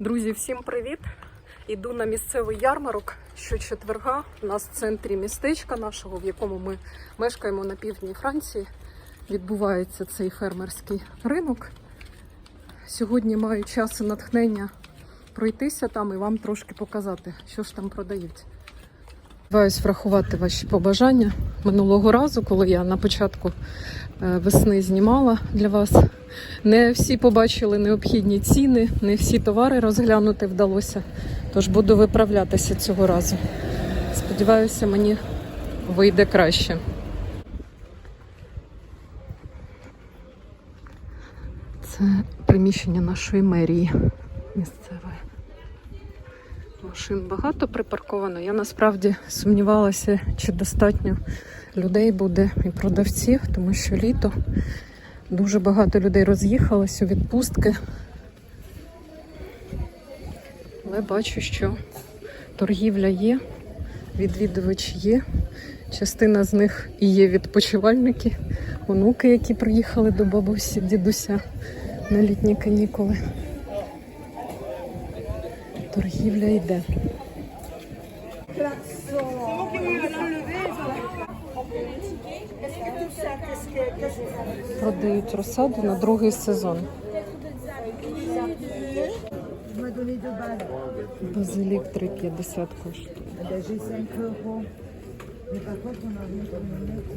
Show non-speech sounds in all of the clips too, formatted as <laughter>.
Друзі, всім привіт! Іду на місцевий ярмарок щочетверга. У нас в центрі містечка нашого, в якому ми мешкаємо на півдні Франції. Відбувається цей фермерський ринок. Сьогодні маю час і натхнення пройтися там і вам трошки показати, що ж там продають. Сподіваюсь врахувати ваші побажання минулого разу, коли я на початку е, весни знімала для вас. Не всі побачили необхідні ціни, не всі товари розглянути вдалося. Тож буду виправлятися цього разу. Сподіваюся, мені вийде краще. Це приміщення нашої мерії місцевої. Машин багато припарковано. Я насправді сумнівалася, чи достатньо людей буде і продавців, тому що літо дуже багато людей роз'їхалось у відпустки. Але бачу, що торгівля є, відвідувачі є. Частина з них і є відпочивальники, онуки, які приїхали до бабусі, дідуся на літні канікули. Торгівля йде. Продають розсаду на другий сезон. Базилік 3,50 коштує. Ben, j'ai 5 euros. Mais par contre, on a rien pour me mettre.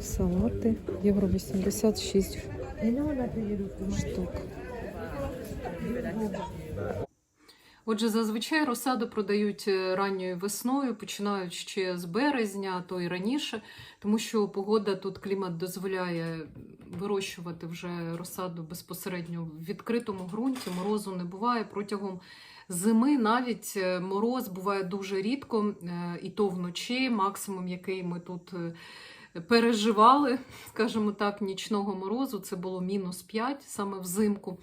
Салати євро 86 Et nous, on a payé le coup. штук. Отже, зазвичай розсаду продають е, ранньою весною, починають ще з березня, а то й раніше, тому що погода тут клімат дозволяє вирощувати вже розсаду безпосередньо в відкритому ґрунті. Морозу не буває протягом зими. Навіть е, мороз буває дуже рідко, е, і то вночі, максимум, який ми тут. Переживали, скажімо так, нічного морозу. Це було мінус 5 саме взимку.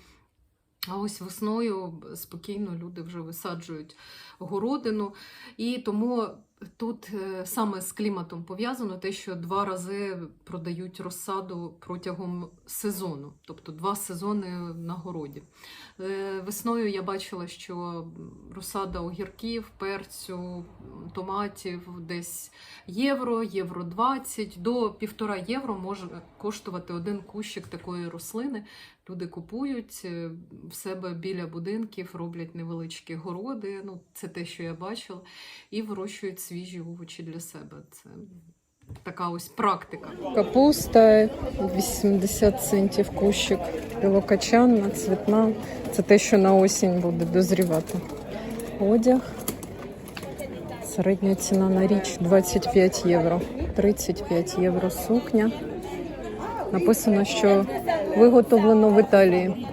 А ось весною спокійно люди вже висаджують городину. І тому тут е, саме з кліматом пов'язано те, що два рази продають розсаду протягом сезону, тобто два сезони на городі. Е, Весною я бачила, що розсада огірків, перцю, томатів десь євро, євро 20, до півтора євро може коштувати один кущик такої рослини. Люди купують е, в себе біля будинків, роблять невеличкі городи. Ну, це те, що я бачила, і вирощують свіжі овочі для себе. Це така ось практика. Капуста 80 центів кущик, білокачанна, цвітна. Це те, що на осінь буде дозрівати. Одяг. Середня ціна на річ 25 євро. 35 євро сукня. Написано, що виготовлено в Італії.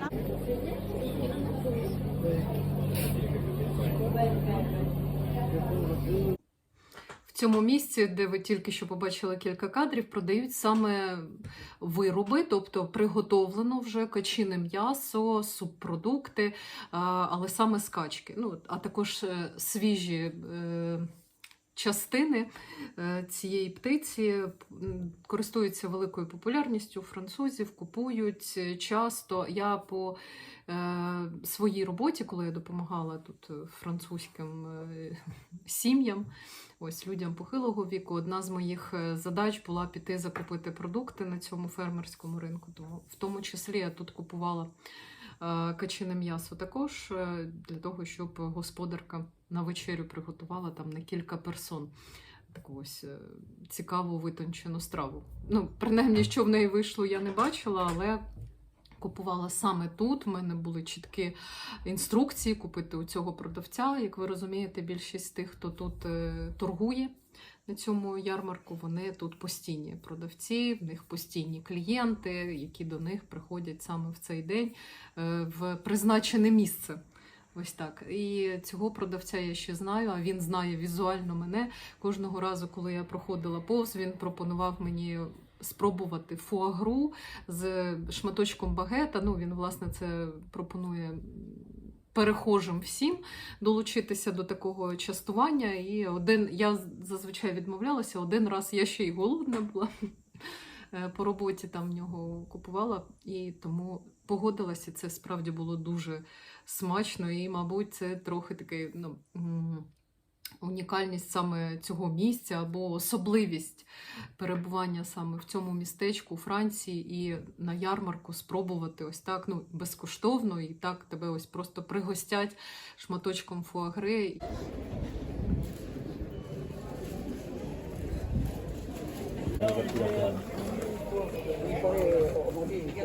Цьому місці, де ви тільки що побачили кілька кадрів, продають саме вироби, тобто приготовлено вже качине м'ясо, субпродукти, але саме скачки. Ну, а також е, свіжі. Частини е, цієї птиці користуються великою популярністю. Французів купують е, часто. Я по е, своїй роботі, коли я допомагала тут французьким сім'ям, ось людям похилого віку, одна з моїх задач була піти закупити продукти на цьому фермерському ринку. Тому в тому числі я тут купувала качине м'ясо також е, для того, щоб господарка на вечерю приготувала там на кілька персон. Таку ось е, цікаву витончену страву. Ну, принаймні, що в неї вийшло, я не бачила, але купувала саме тут. У мене були чіткі інструкції купити у цього продавця. Як ви розумієте, більшість тих, хто тут е, торгує на цьому ярмарку, вони тут постійні продавці, в них постійні клієнти, які до них приходять саме в цей день е, в призначене місце. Ось так. І цього продавця я ще знаю, а він знає візуально мене. Кожного разу, коли я проходила повз, він пропонував мені спробувати фуагру з шматочком багета. Ну, він, власне, це пропонує перехожим всім долучитися до такого частування. І один я зазвичай відмовлялася, один раз я ще й голодна була. Е, По роботі там в нього купувала, і тому погодилася, це справді було дуже смачно, і, мабуть, це трохи такий ну, унікальність саме цього місця або особливість перебування саме в цьому містечку у Франції і на ярмарку спробувати ось так ну, безкоштовно, і так тебе ось просто пригостять шматочком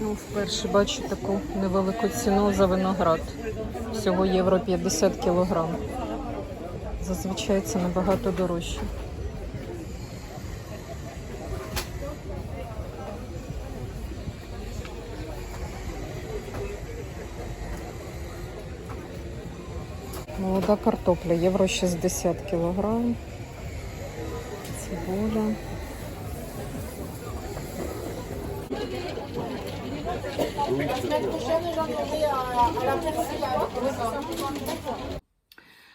Ну, вперше бачу таку невелику ціну за виноград. Всього євро 50 кілограм. Зазвичай це набагато дорожче. Молода картопля, євро 60 кілограм. Цибуля.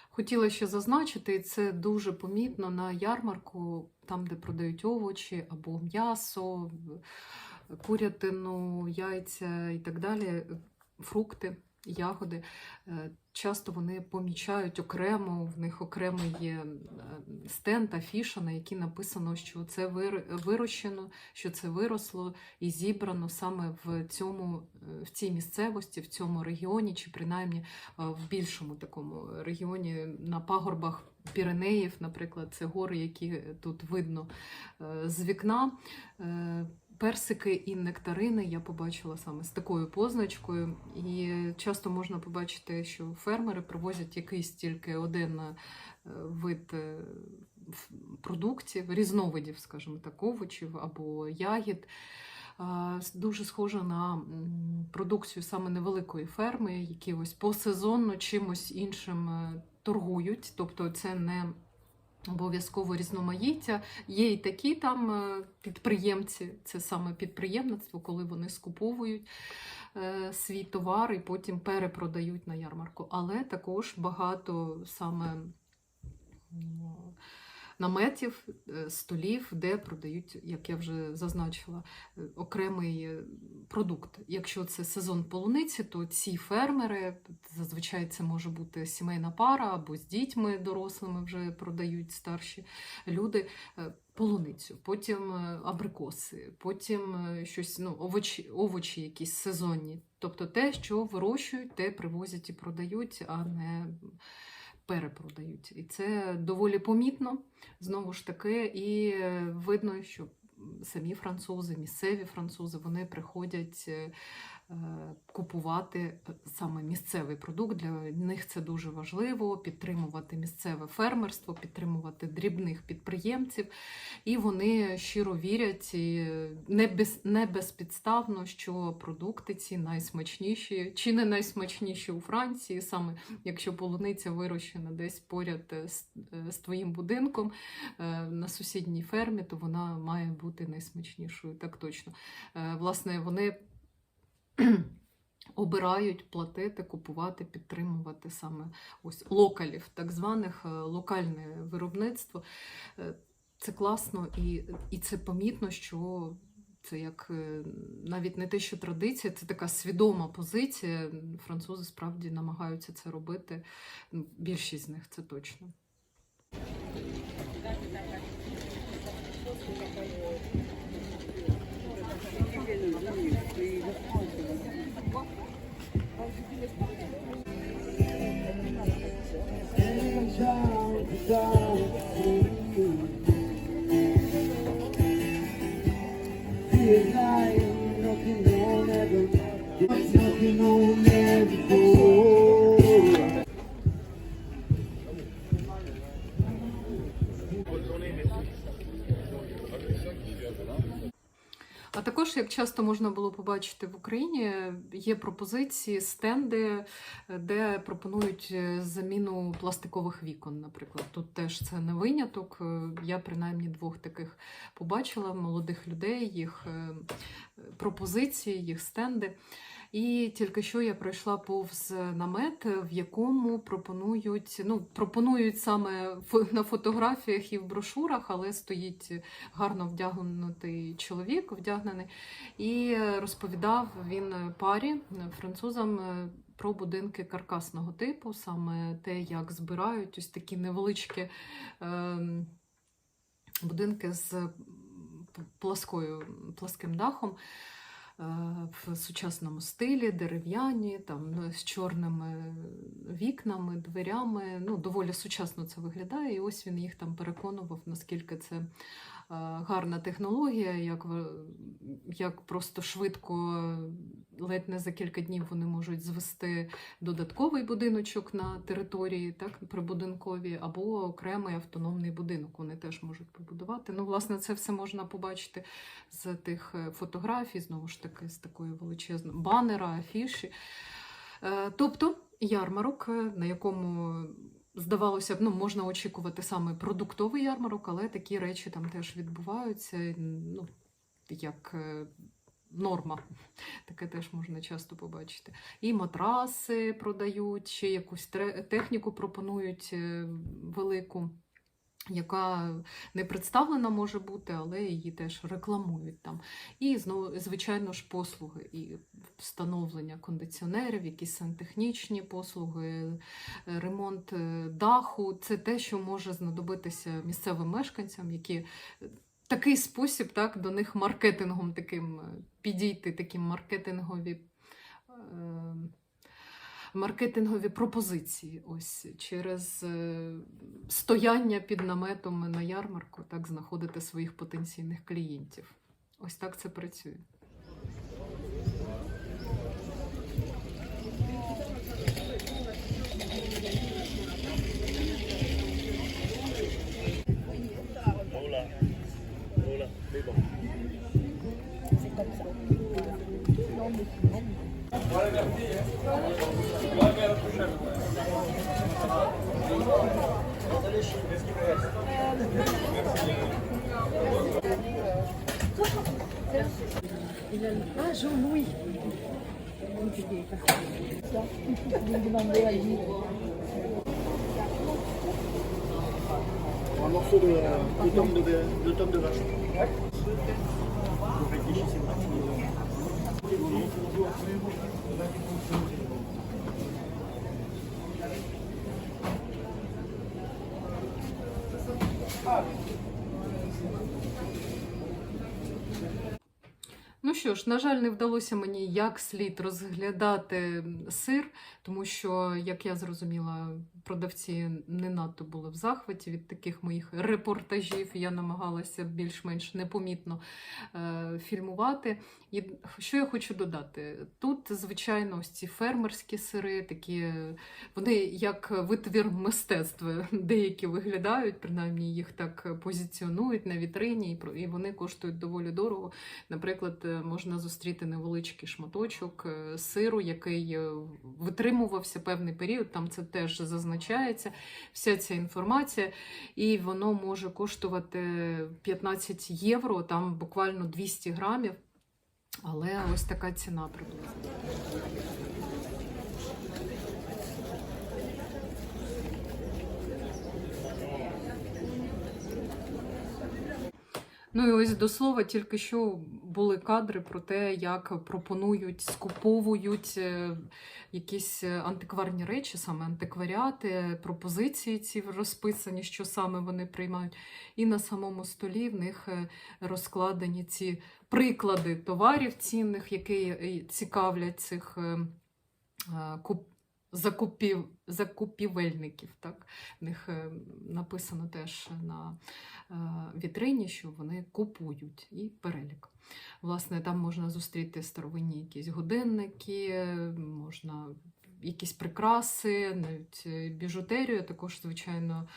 Хотіла ще зазначити, і це дуже помітно на ярмарку, там, де продають овочі або м'ясо, курятину, яйця і так далі, фрукти, ягоди. Е, Часто вони помічають окремо, в них окремий є е, стенд, афіша, на якій написано, що це вир- вирощено, що це виросло і зібрано саме в цьому е, в цій місцевості, в цьому регіоні, чи принаймні в більшому такому регіоні на пагорбах Піренеїв, наприклад, це гори, які тут видно з вікна. Персики і нектарини я побачила саме з такою позначкою, і часто можна побачити, що фермери привозять якийсь тільки один е, вид е, продуктів, різновидів, скажімо так, овочів або ягід. Дуже схоже на продукцію саме невеликої ферми, які ось посезонно чимось іншим е, торгують. Тобто це не обов'язково різноманіття. Є і такі там е, підприємці, це саме підприємництво, коли вони скуповують е, свій товар і потім перепродають на ярмарку. Але також багато саме наметів, е, столів, де продають, як я вже зазначила, е, окремий е, продукт. Якщо це сезон полуниці, то ці фермери, зазвичай це може бути сімейна пара або з дітьми дорослими вже продають старші люди. Полуницю, потім абрикоси, потім щось, ну, овочі, овочі якісь сезонні. Тобто те, що вирощують, те привозять і продають, а не перепродають. І це доволі помітно, знову ж таки, і е, видно, що самі французи, місцеві французи, вони приходять е, купувати е, саме місцевий продукт. Для них це дуже важливо підтримувати місцеве фермерство, підтримувати дрібних підприємців. І вони щиро вірять і не, без, не безпідставно, що продукти ці найсмачніші, чи не найсмачніші у Франції, саме якщо полуниця вирощена десь поряд е, з, е, з твоїм будинком на сусідній фермі, то вона має бути найсмачнішою. Так точно. Власне, вони <clears throat> обирають платити, купувати, підтримувати саме ось локалів, так званих е, локальне виробництво. Е, Це класно і, і це помітно, що це як е, навіть не те, що традиція, це така свідома позиція. Французи справді намагаються це робити. Ну, Більшість з них це точно. Nothing on ever, nothing on ever. Як часто можна було побачити в Україні, є пропозиції, стенди, е, де пропонують е, заміну пластикових вікон. Наприклад, тут теж це не виняток. Е, Я принаймні двох таких побачила молодих людей, їх пропозиції, їх стенди. І тільки що я пройшла повз намет, в якому пропонують, ну, пропонують саме на фотографіях і в брошурах, але стоїть гарно вдягнутий чоловік, вдягнений, і розповідав він парі французам е, про будинки каркасного типу, саме те, як збирають ось такі невеличкі ем, будинки з пласкою, пласким дахом. е, в сучасному стилі, дерев'яні, там ну, з чорними вікнами, дверями. Ну, доволі сучасно це виглядає. І ось він їх там переконував, наскільки це е, гарна технологія, як, як просто швидко, ледь не за кілька днів вони можуть звести додатковий будиночок на території, так, прибудинковій, або окремий автономний будинок вони теж можуть побудувати. Ну, власне, це все можна побачити з тих е, фотографій, знову ж таки, з такої величезної банера, афіші. Е, Тобто ярмарок, е, на якому здавалося б, ну, можна очікувати саме продуктовий ярмарок, але такі речі там теж відбуваються, ну, як е, норма. <laughs> Таке теж можна часто побачити. І матраси продають, ще якусь техніку пропонують е, велику. Яка не представлена може бути, але її теж рекламують там. І знову, звичайно ж, послуги і встановлення кондиціонерів, якісь сантехнічні послуги, е, ремонт е, даху. Це те, що може знадобитися місцевим мешканцям, які е, такий спосіб так, до них маркетингом таким підійти, такі маркетингові. е, Маркетингові пропозиції ось через е, стояння під наметом на ярмарку, так знаходити своїх потенційних клієнтів. Ось так це працює. Jean-Louis. Un morceau de, tombe de, de de vache. Що ж, на жаль, не вдалося мені як слід розглядати сир, тому що, як я зрозуміла, продавці не надто були в захваті від таких моїх репортажів. Я намагалася більш-менш непомітно е, фільмувати. І що я хочу додати? Тут, звичайно, ось ці фермерські сири, такі вони як витвір мистецтва, деякі виглядають, принаймні їх так позиціонують на вітрині, і вони коштують доволі дорого. Наприклад, е, можна зустріти невеличкий шматочок е, сиру, який е, витримувався певний період. Там це теж зазначається, вся ця інформація, і воно може коштувати 15 євро, там буквально 200 грамів. Але ось така ціна приблизно. Ну і ось до слова, тільки що були кадри про те, як пропонують, скуповують е, якісь антикварні речі, саме антикваріати, пропозиції ці розписані, що саме вони приймають. І на самому столі в них е, розкладені ці приклади товарів цінних, які е, цікавлять цих е, е, куп- закупів, закупівельників. Так? В них е, написано теж на е, вітрині, що вони купують і перелік. Власне, там можна зустріти старовинні якісь годинники, можна якісь прикраси, навіть е, біжутерію, також, звичайно,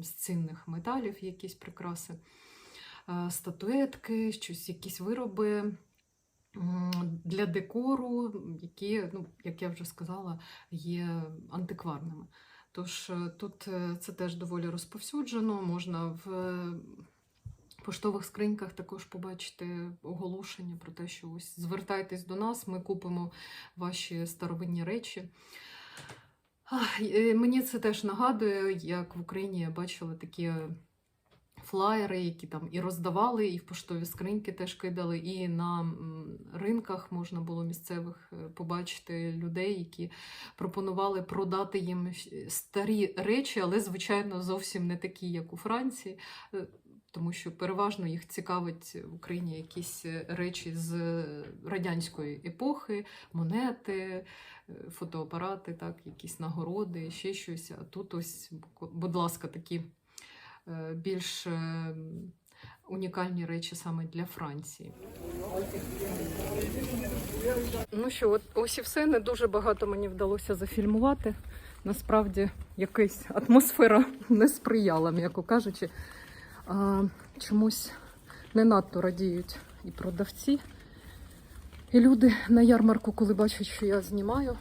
з цінних металів якісь прикраси, статуетки, щось, якісь вироби для декору, які, ну, як я вже сказала, є антикварними. Тож е, тут е, це теж доволі розповсюджено. Можна в е, поштових скриньках також побачити оголошення про те, що ось звертайтесь до нас, ми купимо ваші старовинні речі. Мені це теж нагадує, як в Україні я бачила такі флаєри, які там і роздавали, і в поштові скриньки теж кидали, і на ринках можна було місцевих е, побачити людей, які пропонували продати їм старі речі, але, звичайно, зовсім не такі, як у Франції. е, Тому що переважно їх цікавить в Україні якісь е, речі з радянської епохи, монети, фотоапарати, так, якісь нагороди, ще щось. А тут ось, будь ласка, такі більш е, унікальні речі саме для Франції. Ну що, от ось і все. Не дуже багато мені вдалося зафільмувати. Насправді, якась атмосфера не сприяла, м'яко кажучи. А, чомусь не надто радіють і продавці, і люди на ярмарку, коли бачать, що я знімаю.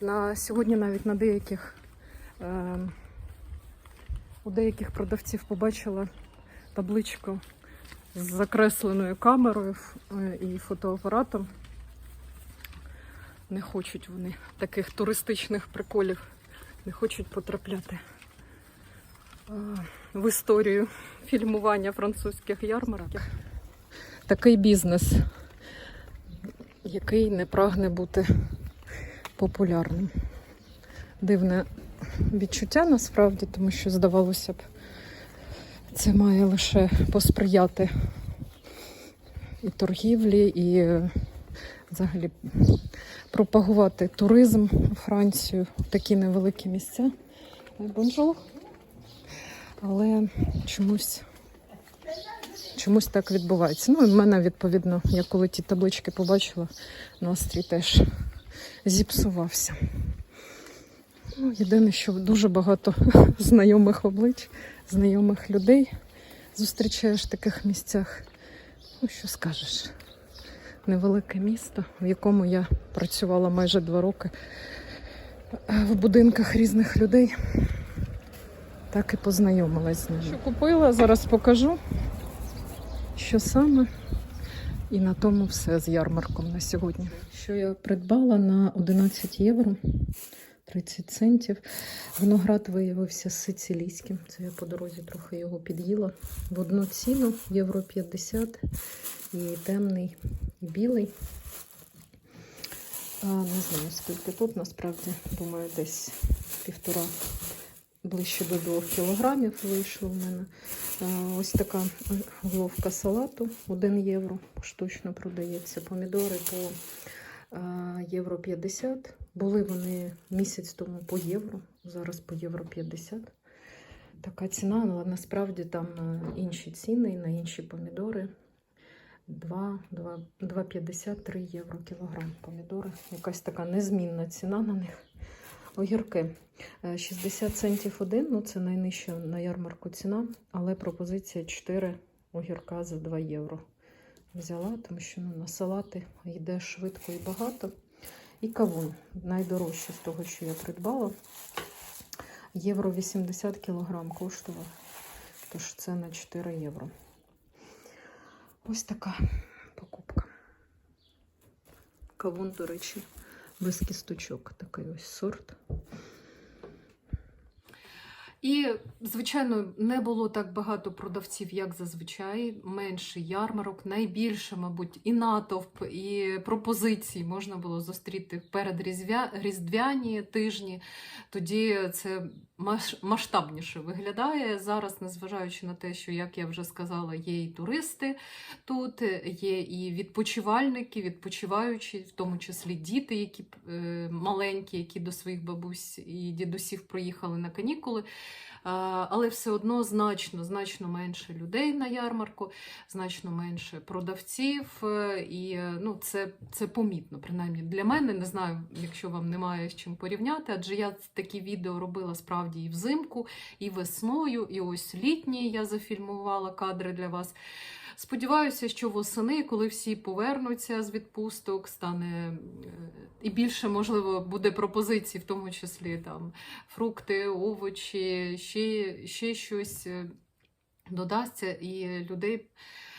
На сьогодні навіть на деяких е, у деяких продавців побачила табличку з закресленою камерою е, і фотоапаратом. Не хочуть вони таких туристичних приколів, не хочуть потрапляти е, в історію фільмування французьких ярмарків. Такий бізнес, який не прагне бути популярним. Дивне відчуття насправді, тому що, здавалося б, це має лише посприяти і торгівлі, і взагалі пропагувати туризм у Францію, такі невеликі місця. Бонжур. Але чомусь, чомусь так відбувається. Ну, і в мене, відповідно, я коли ті таблички побачила, настрій теж зіпсувався. Ну, єдине, що дуже багато <laughs> знайомих облич, знайомих людей зустрічаєш в таких місцях. Ну, що скажеш? Невелике місто, в якому я працювала майже два роки в будинках різних людей. Так і познайомилась з ними. Що купила, зараз покажу, що саме. І на тому все з ярмарком на сьогодні. Що я придбала на 11 євро 30 центів. Виноград виявився сицилійським. Це я по дорозі трохи його під'їла. В одну ціну євро 50 і темний, і білий. А, не знаю, скільки тут, насправді, думаю, десь півтора ближче до 2 кілограмів вийшло в мене. А, Ось така головка салату 1 євро поштучно продається. Помідори по євро 50. Були вони місяць тому по євро, зараз по євро 50. Така ціна, але насправді там е, інші ціни на інші помідори. 2, 2, 2,50 3 євро кілограм помідори. Якась така незмінна ціна на них. Огірки Е, 60 центів один, ну це найнижча на ярмарку ціна, але пропозиція 4 огірка за 2 євро. Взяла, тому що ну, на салати йде швидко і багато. І кавун найдорожче з того, що я придбала. Євро 80 кілограм коштував. Тож це на 4 євро. Ось така покупка. Кавун, до речі, без кісточок. Такий ось сорт. І, звичайно, не було так багато продавців, як зазвичай. Менше ярмарок, найбільше, мабуть, і натовп, і пропозицій можна було зустріти перед різдвя... різдвяні тижні. Тоді це. Масштабніше виглядає зараз, незважаючи на те, що, як я вже сказала, є і туристи тут, є і відпочивальники, відпочиваючі, в тому числі діти, які е, маленькі, які до своїх бабусь і дідусів приїхали на канікули. Але все одно значно, значно менше людей на ярмарку, значно менше продавців, е, і е, ну, це, це помітно, принаймні для мене. Не знаю, якщо вам немає з чим порівняти, адже я такі відео робила справді і взимку, і весною, і ось літні я зафільмувала кадри для вас. Сподіваюся, що восени, коли всі повернуться з відпусток, стане е, і більше, можливо, буде пропозицій, в тому числі там фрукти, овочі, ще, ще щось е, додасться, і людей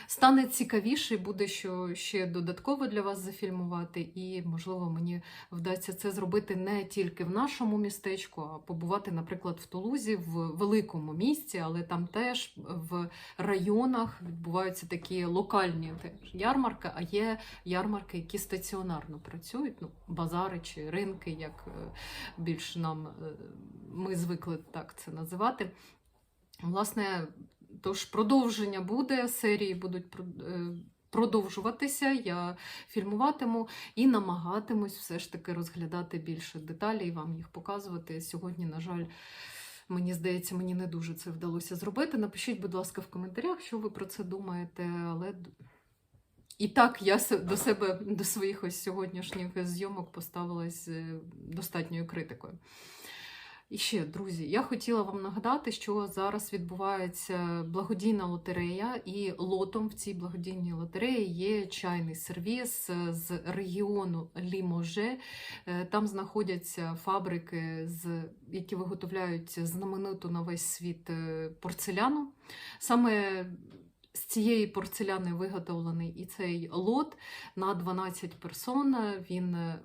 стане цікавіше, буде що ще додатково для вас зафільмувати, і, можливо, мені вдасться це зробити не тільки в нашому містечку, а побувати, наприклад, в Тулузі, в великому місті, але там теж в районах відбуваються такі локальні ярмарки, а є ярмарки, які стаціонарно працюють, ну, базари чи ринки, як е, більш нам е, ми звикли так це називати. Власне, тож продовження буде, серії будуть е, продовжуватися. Я фільмуватиму і намагатимусь все ж таки розглядати більше деталей вам їх показувати. Сьогодні, на жаль, мені здається, мені не дуже це вдалося зробити. Напишіть, будь ласка, в коментарях, що ви про це думаєте. Але і так я до себе, до своїх ось сьогоднішніх зйомок поставилась достатньою критикою. І ще, друзі, я хотіла вам нагадати, що зараз відбувається благодійна лотерея, і лотом в цій благодійній лотереї є чайний сервіс е, з регіону Ліможе. Е, Там знаходяться фабрики, які виготовляють знамениту на весь світ е, порцеляну. Саме з цієї порцеляни виготовлений і цей лот на 12 персон. Він е,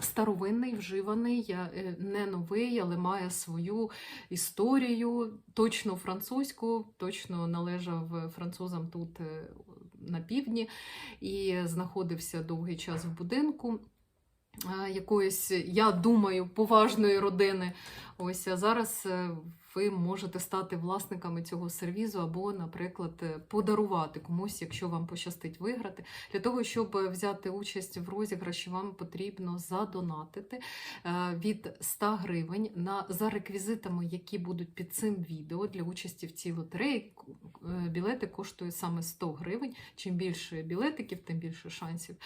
старовинний, вживаний, е, не новий, але має свою історію, точно французьку, точно належав французам тут е, на півдні і знаходився довгий час в будинку. е, Якоїсь, я думаю, поважної родини. Ось зараз е, ви можете стати власниками цього сервізу або, наприклад, е, подарувати комусь, якщо вам пощастить виграти. Для того, щоб взяти участь в розіграші, вам потрібно задонатити е, від 100 гривень на, за реквізитами, які будуть під цим відео для участі в цій лотереї. Е, Білети коштують саме 100 гривень. Чим більше білетиків, тим більше шансів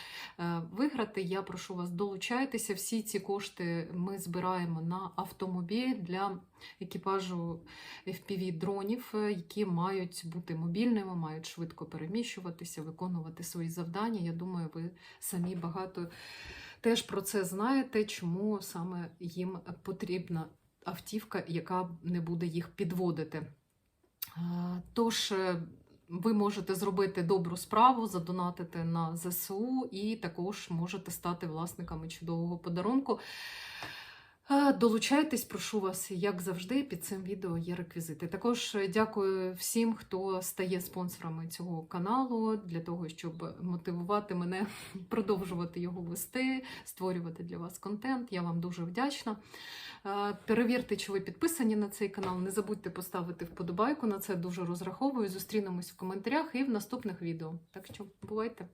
е, виграти. Я прошу вас, долучайтеся. Всі ці кошти ми збираємо на автомобіль для екіпажу FPV-дронів, е, які мають бути мобільними, мають швидко переміщуватися, виконувати свої завдання. Я думаю, ви самі багато теж про це знаєте, чому саме їм потрібна автівка, яка не буде їх підводити. Е, Тож. е, ви можете зробити добру справу, задонатити на ЗСУ і також можете стати власниками чудового подарунку. Долучайтесь, прошу вас, як завжди, під цим відео є реквізити. Також е, дякую всім, хто стає спонсорами цього каналу для того, щоб мотивувати мене <laughs> продовжувати його вести, створювати для вас контент. Я вам дуже вдячна. Е, Перевірте, чи ви підписані на цей канал. Не забудьте поставити вподобайку. На це дуже розраховую. Зустрінемось в коментарях і в наступних відео. Так що бувайте!